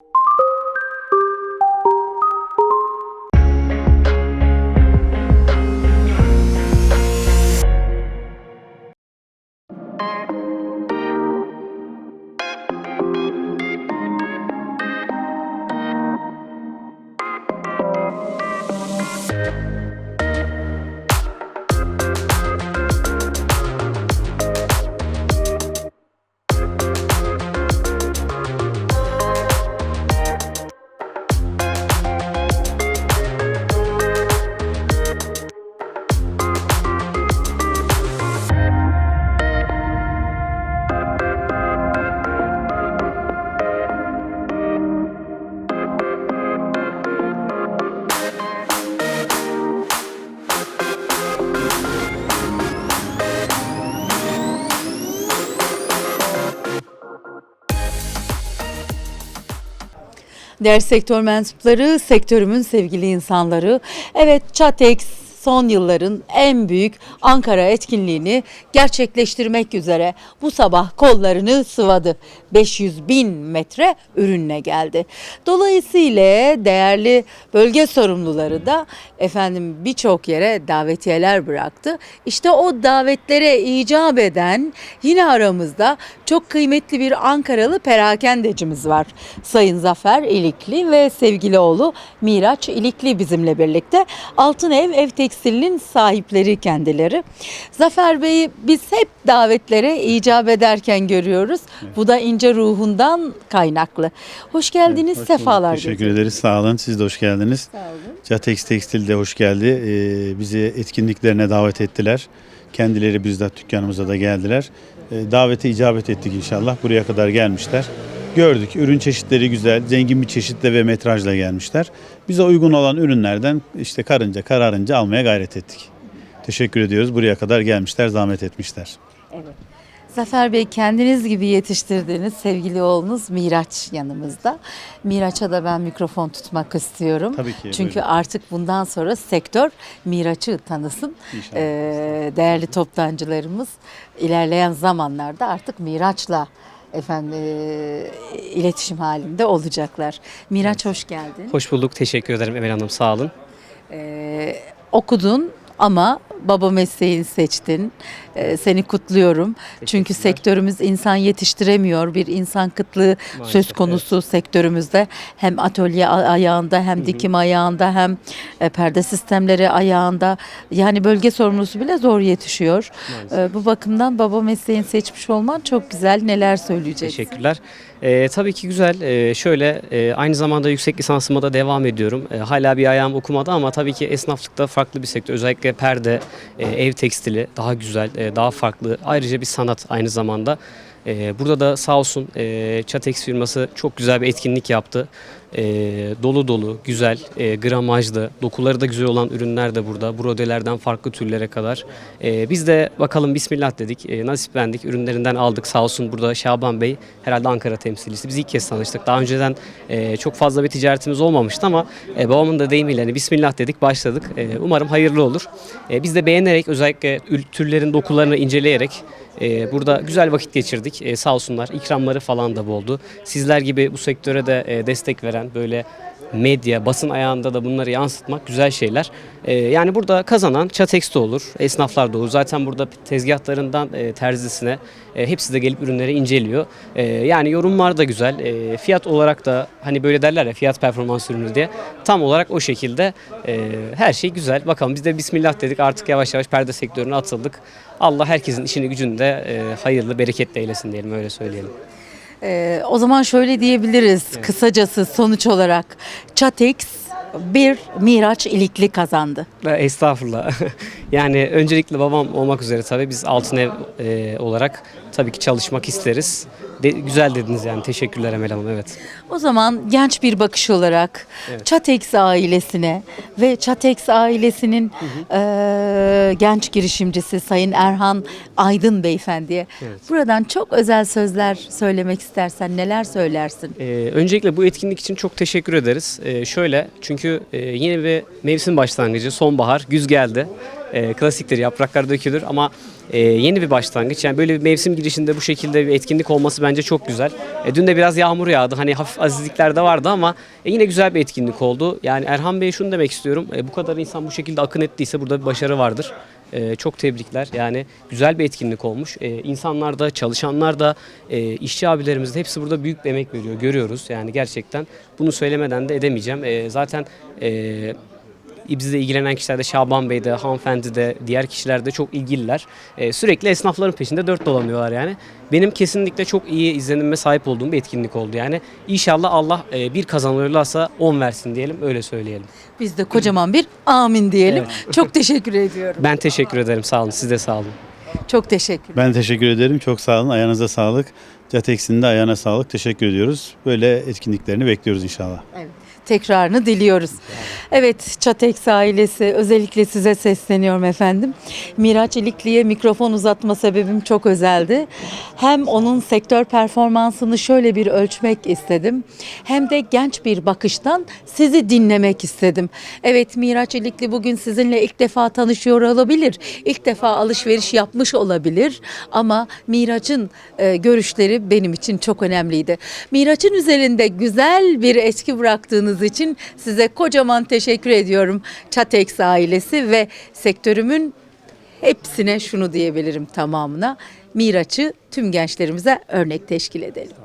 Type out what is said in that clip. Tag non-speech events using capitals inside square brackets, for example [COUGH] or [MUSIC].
you Değerli sektör mensupları, sektörümün sevgili insanları. Evet Çatex son yılların en büyük Ankara etkinliğini gerçekleştirmek üzere bu sabah kollarını sıvadı. 500 bin metre ürünle geldi. Dolayısıyla değerli bölge sorumluları da efendim birçok yere davetiyeler bıraktı. İşte o davetlere icap eden yine aramızda çok kıymetli bir Ankaralı perakendecimiz var. Sayın Zafer İlikli ve sevgili oğlu Miraç İlikli bizimle birlikte. Altın Ev Ev Tekstil'in sahipleri kendileri. Zafer Bey'i biz hep davetlere icap ederken görüyoruz. Bu da ince ruhundan kaynaklı. Hoş geldiniz, Hoş bulduk. sefalar Teşekkür getirdiniz. ederiz. Sağ olun. Siz de hoş geldiniz. Sağ olun. Catex Tekstil de hoş geldi. Ee, bizi etkinliklerine davet ettiler. Kendileri bizzat dükkanımıza da geldiler. Ee, davete icabet ettik inşallah. Buraya kadar gelmişler. Gördük. Ürün çeşitleri güzel. Zengin bir çeşitle ve metrajla gelmişler. Bize uygun olan ürünlerden işte karınca kararınca almaya gayret ettik. Teşekkür ediyoruz. Buraya kadar gelmişler, zahmet etmişler. Evet. Zafer Bey kendiniz gibi yetiştirdiğiniz sevgili oğlunuz Miraç yanımızda. Miraç'a da ben mikrofon tutmak istiyorum. Tabii ki, Çünkü buyurun. artık bundan sonra sektör Miraç'ı tanısın. İnşallah. Ee, değerli toptancılarımız ilerleyen zamanlarda artık Miraç'la efendim e, iletişim halinde olacaklar. Miraç hoş geldin. Hoş bulduk. Teşekkür ederim Emel Hanım. Sağ olun. Ee, okudun ama baba mesleğini seçtin. Ee, seni kutluyorum. Çünkü sektörümüz insan yetiştiremiyor. Bir insan kıtlığı söz Maalesef, konusu sektörümüzde. Hem atölye a- ayağında hem dikim ayağında hem e, perde sistemleri ayağında. Yani bölge sorumlusu bile zor yetişiyor. Ee, bu bakımdan baba mesleğini seçmiş olman çok güzel. Neler söyleyeceksin? Teşekkürler. Ee, tabii ki güzel. Ee, şöyle e, aynı zamanda yüksek lisansıma da devam ediyorum. Ee, hala bir ayağım okumada ama tabii ki esnaflıkta farklı bir sektör. Özellikle perde, e, ev tekstili daha güzel, e, daha farklı. Ayrıca bir sanat aynı zamanda. Ee, burada da sağ olsun e, Çatex firması çok güzel bir etkinlik yaptı. Ee, dolu dolu, güzel, e, gramajlı, dokuları da güzel olan ürünler de burada. Brodelerden farklı türlere kadar. Ee, biz de bakalım bismillah dedik, e, nasiplendik, ürünlerinden aldık. Sağ olsun burada Şaban Bey, herhalde Ankara temsilcisi. Biz ilk kez tanıştık. Daha önceden e, çok fazla bir ticaretimiz olmamıştı ama e, babamın da deyimiyle hani bismillah dedik, başladık. E, umarım hayırlı olur. E, biz de beğenerek, özellikle türlerin dokularını inceleyerek ee, burada güzel vakit geçirdik. Ee, sağ olsunlar. ikramları falan da boldu. Sizler gibi bu sektöre de e, destek veren böyle medya, basın ayağında da bunları yansıtmak güzel şeyler. Ee, yani burada kazanan Çatex de olur, esnaflar da olur. Zaten burada tezgahlarından e, terzisine e, hepsi de gelip ürünleri inceliyor. E, yani yorumlar da güzel. E, fiyat olarak da hani böyle derler ya fiyat performans ürünü diye. Tam olarak o şekilde e, her şey güzel. Bakalım biz de bismillah dedik artık yavaş yavaş perde sektörüne atıldık. Allah herkesin işini gücünü de e, hayırlı, bereketli eylesin diyelim öyle söyleyelim. Ee, o zaman şöyle diyebiliriz kısacası sonuç olarak Çatex bir Miraç ilikli kazandı. Estağfurullah. [LAUGHS] yani öncelikle babam olmak üzere tabii biz Altın Ev e, olarak tabii ki çalışmak isteriz. De, güzel dediniz yani teşekkürler Emel Hanım evet. O zaman genç bir bakış olarak Evet. Çatex ailesine ve Çatex ailesinin eee, genç girişimcisi Sayın Erhan Aydın Beyefendiye Evet. buradan çok özel sözler söylemek istersen neler söylersin? Ee, öncelikle bu etkinlik için çok teşekkür ederiz. Ee, şöyle çünkü e, yeni bir mevsim başlangıcı sonbahar güz geldi. Ee, klasiktir yapraklar dökülür ama e, yeni bir başlangıç. Yani böyle bir mevsim girişinde bu şekilde bir etkinlik olması bence çok güzel. E, dün de biraz yağmur yağdı. Hani hafif azizlikler de vardı ama e, yine güzel bir etkinlik oldu. Yani Erhan Bey şunu demek istiyorum. E, bu kadar insan bu şekilde akın ettiyse burada bir başarı vardır. E, çok tebrikler. Yani güzel bir etkinlik olmuş. E, insanlar da, çalışanlar da, e, işçi abilerimiz de hepsi burada büyük bir emek veriyor. Görüyoruz. Yani gerçekten bunu söylemeden de edemeyeceğim. E, zaten e, bizle ilgilenen kişiler de Şaban Bey de, hanımefendi de, diğer kişiler de çok ilgililer. Ee, sürekli esnafların peşinde dört dolanıyorlar yani. Benim kesinlikle çok iyi izlenime sahip olduğum bir etkinlik oldu yani. İnşallah Allah e, bir kazanırlarsa 10 versin diyelim, öyle söyleyelim. Biz de kocaman bir amin diyelim. Çok teşekkür ediyorum. Ben teşekkür ederim, sağ olun. Siz de sağ olun. Çok teşekkür. Ben teşekkür ederim. Çok sağ olun. Ayağınıza sağlık. Catex'in de ayağına sağlık. Teşekkür ediyoruz. Böyle etkinliklerini bekliyoruz inşallah. Evet, tekrarını diliyoruz. Evet, Çatex ailesi özellikle size sesleniyorum efendim. Miraç İlikli'ye mikrofon uzatma sebebim çok özeldi. Hem onun sektör performansını şöyle bir ölçmek istedim. Hem de genç bir bakıştan sizi dinlemek istedim. Evet, Miraç İlikli bugün sizinle ilk defa tanışıyor olabilir. İlk defa alışveriş yapmış olabilir. Ama Miraç'ın e, görüşleri benim için çok önemliydi. Miraç'ın üzerinde güzel bir etki bıraktığınız için size kocaman teşekkür ediyorum Çatex ailesi ve sektörümün hepsine şunu diyebilirim tamamına. Miraç'ı tüm gençlerimize örnek teşkil edelim.